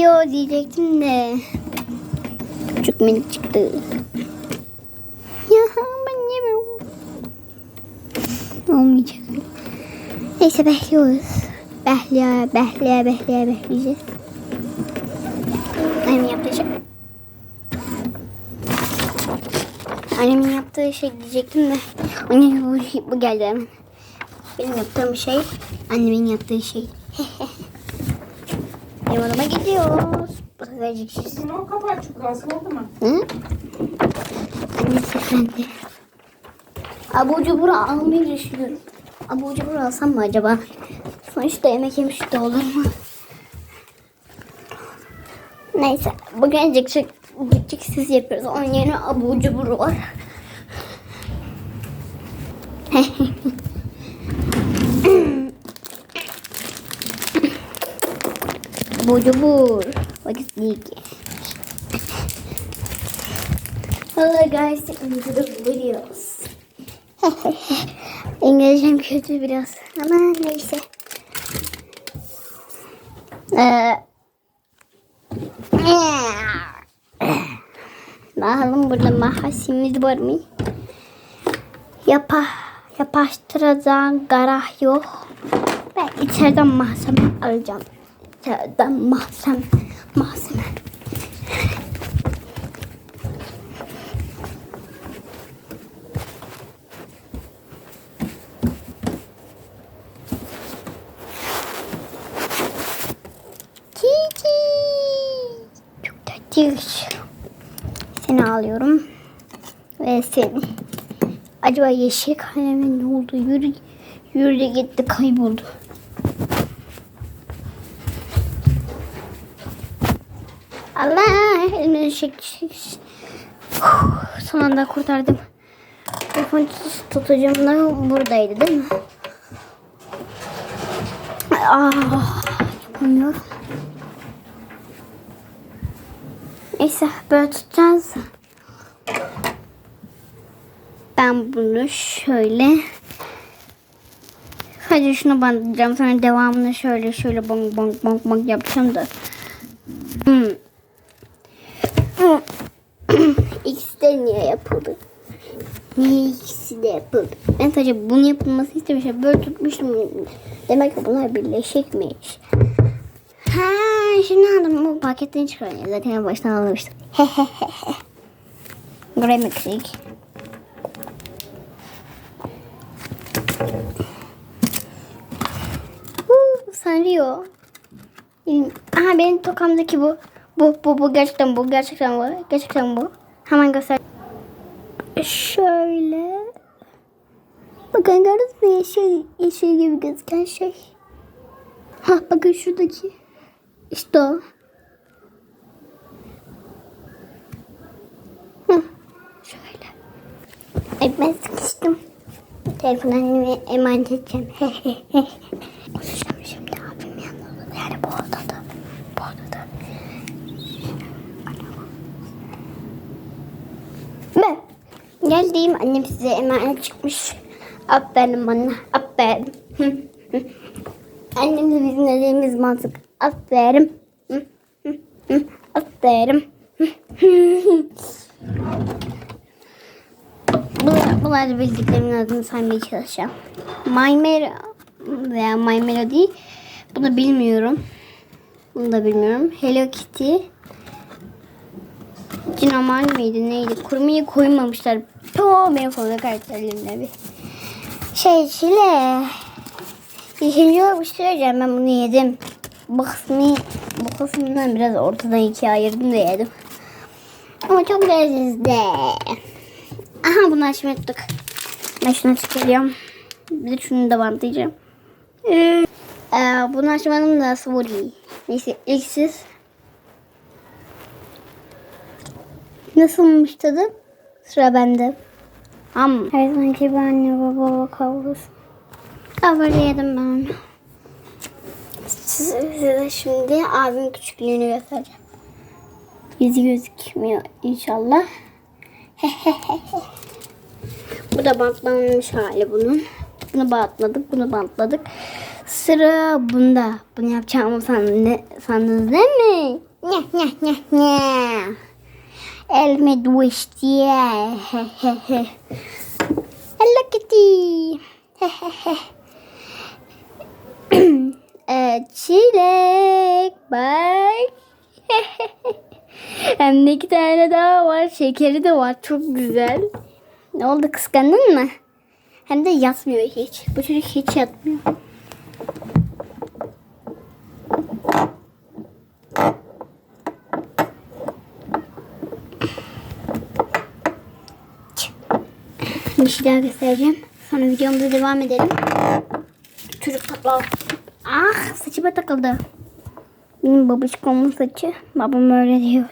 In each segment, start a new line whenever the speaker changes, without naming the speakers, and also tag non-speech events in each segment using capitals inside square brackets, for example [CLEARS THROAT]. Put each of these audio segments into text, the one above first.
bekliyor diyecektim de. Küçük minik çıktı. Ya ben yemiyorum. Olmayacak. Neyse bekliyoruz. Behleye, behleye, behleye, bekleyeceğiz. Annemin yaptığı şey. Annemin yaptığı şey diyecektim de. Anne bu, bu geldi hemen. Benim yaptığım şey, annemin yaptığı şey. [LAUGHS] Odama gidiyoruz. Gideceğiz.
Şimdi o kapağı çok az oldu mu?
Hı? Anne seslendi. Abu cubur almayı düşünüyorum. Abu cubur alsam mı acaba? Sonuçta yemek yemiş de olur mu? Neyse. Bugün cik cik siz yapıyoruz. Onun yerine abu cubur var. [LAUGHS] abu cubur. What is sneaky? Hello guys, into the videos. İngilizcem kötü biraz ama neyse. Ee, bakalım burada mahasimiz var mı? Yapa, yapıştıracağım garaj yok. Ben içeriden malzeme alacağım. İçeriden malzeme, malzeme. Kiki. Çok tatlıymış. Seni alıyorum. Ve seni. Acaba yeşil kaleme ne oldu? Yürü, yürü gitti kayboldu. Allah elini çek, çek. Huh, Son anda kurtardım. Telefon tutucum da buradaydı değil mi? Ah, yapamıyorum. Neyse böyle tutacağız. Ben bunu şöyle Hadi şunu bandlayacağım. Sonra devamını şöyle şöyle bong bong bong bong yapacağım da. İkisi de niye yapıldı? Niye ikisi de yapıldı? Ben sadece bunu yapılması istemişim. Böyle tutmuştum. Demek ki bunlar birleşikmiş. Ha, şimdi anladım. Bu paketten çıkarıyor. Zaten en baştan anlamıştım. Grammy Creek. Benim- Aha benim tokamdaki bu. Bu, bu, bu gerçekten bu, gerçekten bu, gerçekten bu. Hemen göster. Şöyle. Bakın gördünüz mü yeşil, yeşil gibi gözüken şey. Ha bakın şuradaki. İşte o. Hı, şöyle. Ay ben sıkıştım. Telefonu emanet edeceğim. [LAUGHS] Konuşacağım şimdi abim yanında. Yani bu odada. Bu odada. Ben geldim. Annem size emanet çıkmış. Aferin bana. Aferin. Hı. [LAUGHS] Annemle bizim dediğimiz mantık. Aferin. Aferin. [LAUGHS] Bunlar, bunlar bildiklerimin adını saymaya çalışacağım. My Melo veya My Melody. Bunu bilmiyorum. Bunu da bilmiyorum. Hello Kitty. Cinaman mıydı neydi? Kurmayı koymamışlar. To benim favori karakterlerimden bir. Şey Çile. İkinci olarak bir. Ben bunu yedim. Bu kısmı bu kısmından biraz ortadan ikiye ayırdım da yedim. Ama çok lezzetli. Aha bunu açmayı tuttuk. Ben şunu çıkarıyorum. Bir de şunu da bantlayacağım. Ee, bunu açmanın da sorry. Neyse ilk siz. Nasılmış tadı? Sıra bende. Am. Her zamanki gibi anne baba kavgası. Kavgayı yedim ben. Size, size şimdi abim küçüklüğünü göstereceğim. Yüzü gözükmüyor inşallah. [LAUGHS] Bu da bantlanmış hali bunun. Bunu bantladık, bunu bantladık. Sıra bunda. Bunu yapacağımı sandınız, sandınız değil mi? Nya nya nya nya. He he. Hello Kitty. Ee, [CLEARS THROAT] çilek bak. [LAUGHS] Hem de iki tane daha var. Şekeri de var. Çok güzel. Ne oldu kıskandın mı? Hem de yatmıyor hiç. Bu çocuk hiç yatmıyor. Bir göstereceğim. Sonra videomuza devam edelim. Çocuk tatlı. Ah saçıma takıldı. Benim babuşkomun saçı. Babam öyle diyor.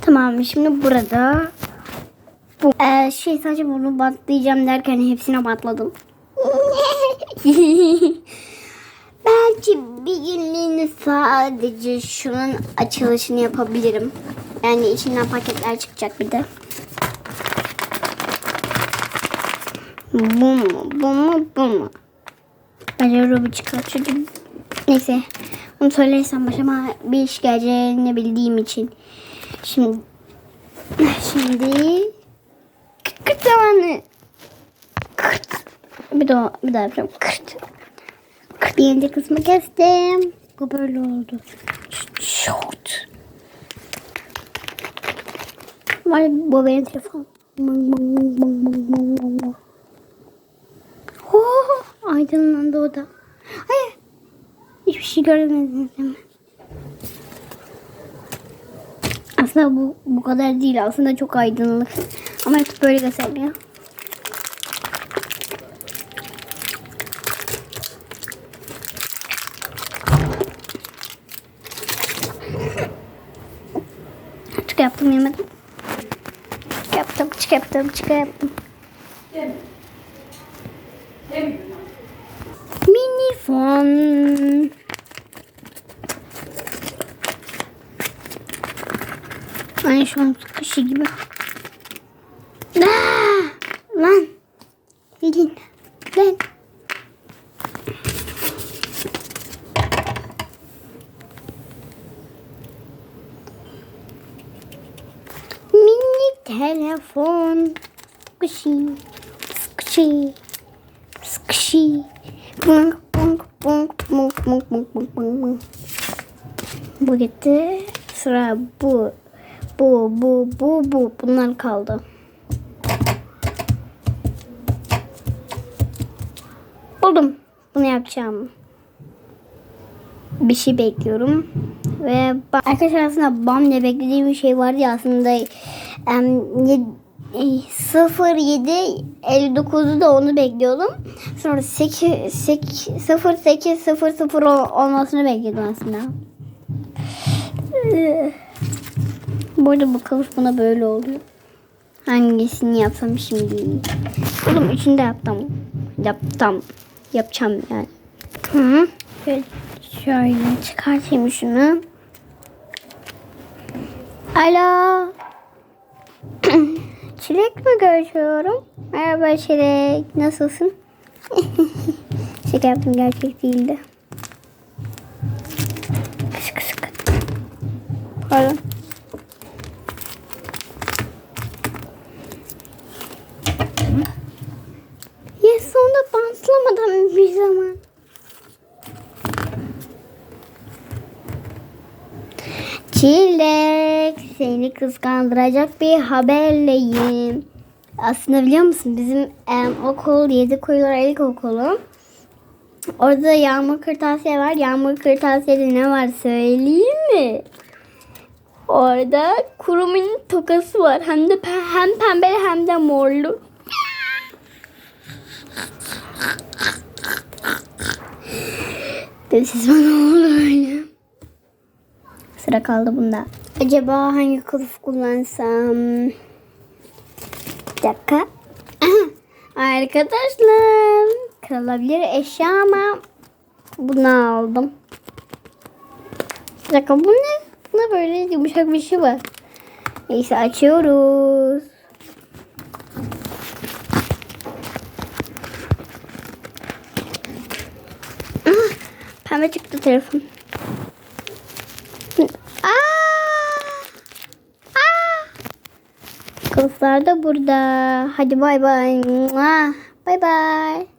Tamam şimdi burada bu Ee, şey sadece bunu bantlayacağım derken hepsine bantladım. [LAUGHS] Belki bir günlüğüne sadece şunun açılışını yapabilirim. Yani içinden paketler çıkacak bir de. Bu mu? Bu mu? Bu mu? Bence Ruby çıkar. Çünkü neyse. Onu söylersem başıma bir iş geleceğini bildiğim için. Şimdi şimdi kırt zamanı kırt. Bir daha bir daha yapacağım. Kırt. Kırt. Birinci kısmı kestim. Bu böyle oldu. Şort var bu benim telefonum. Bang, bang, bang, bang, bang, bang, bang, aydınlandı o da. Hayır. Hiçbir şey göremediniz değil mi? Aslında bu bu kadar değil. Aslında çok aydınlık. Ama hep böyle gösteriyor. Çık yaptım yemedim. Çık yaptım, çık yaptım, çık yaptım.
Gel. Gel.
von Ay şu an kışı gibi. Aa, lan. Gelin. Ben. mini telefon. Kışı. Kışı. Kışı. Bunk bunk bunk bunk bunk bunk bunk. Bu gitti. Sıra bu. Bu bu bu bu. Bunlar kaldı. Buldum. Bunu yapacağım. Bir şey bekliyorum. Ve arkadaşlar aslında BAM ne beklediğim bir şey vardı ya aslında e, 07 59'u da onu bekliyordum. Sonra 8 8 08 00 ol- olmasını bekliyordum aslında. Ee, Bu arada bu kılıf buna böyle oluyor. Hangisini yapsam şimdi? Oğlum üçünü de yaptım. Yaptım. Yapacağım yani. Hı. Şöyle, şöyle çıkartayım şunu. Alo. [CLEARS THROAT] Çilek mi görüşüyorum? Merhaba Çilek. Nasılsın? [LAUGHS] Şaka yaptım gerçek değildi. Kıs kıs kıs. Pardon. Ya sonra bantlamadan bir zaman. Çilek seni kıskandıracak bir haberleyim. Aslında biliyor musun bizim em, okul yedi kuyular ilkokulu. Orada yağmur kırtasiye var. Yağmur kırtasiyede ne var söyleyeyim mi? Orada kurumun tokası var. Hem de hem pembe hem de morlu. Dedim siz bana olur öyle. Sıra kaldı bunda. Acaba hangi kılıf kullansam? Bir dakika. Aha, [CLEARS THROAT] Arkadaşlar. Kırılabilir eşya ama bunu aldım. Bir dakika bu ne? Ne böyle yumuşak bir şey var. Neyse açıyoruz. Aha, Pembe çıktı telefon. Soslar da burada. Hadi bay bay. Bay bay.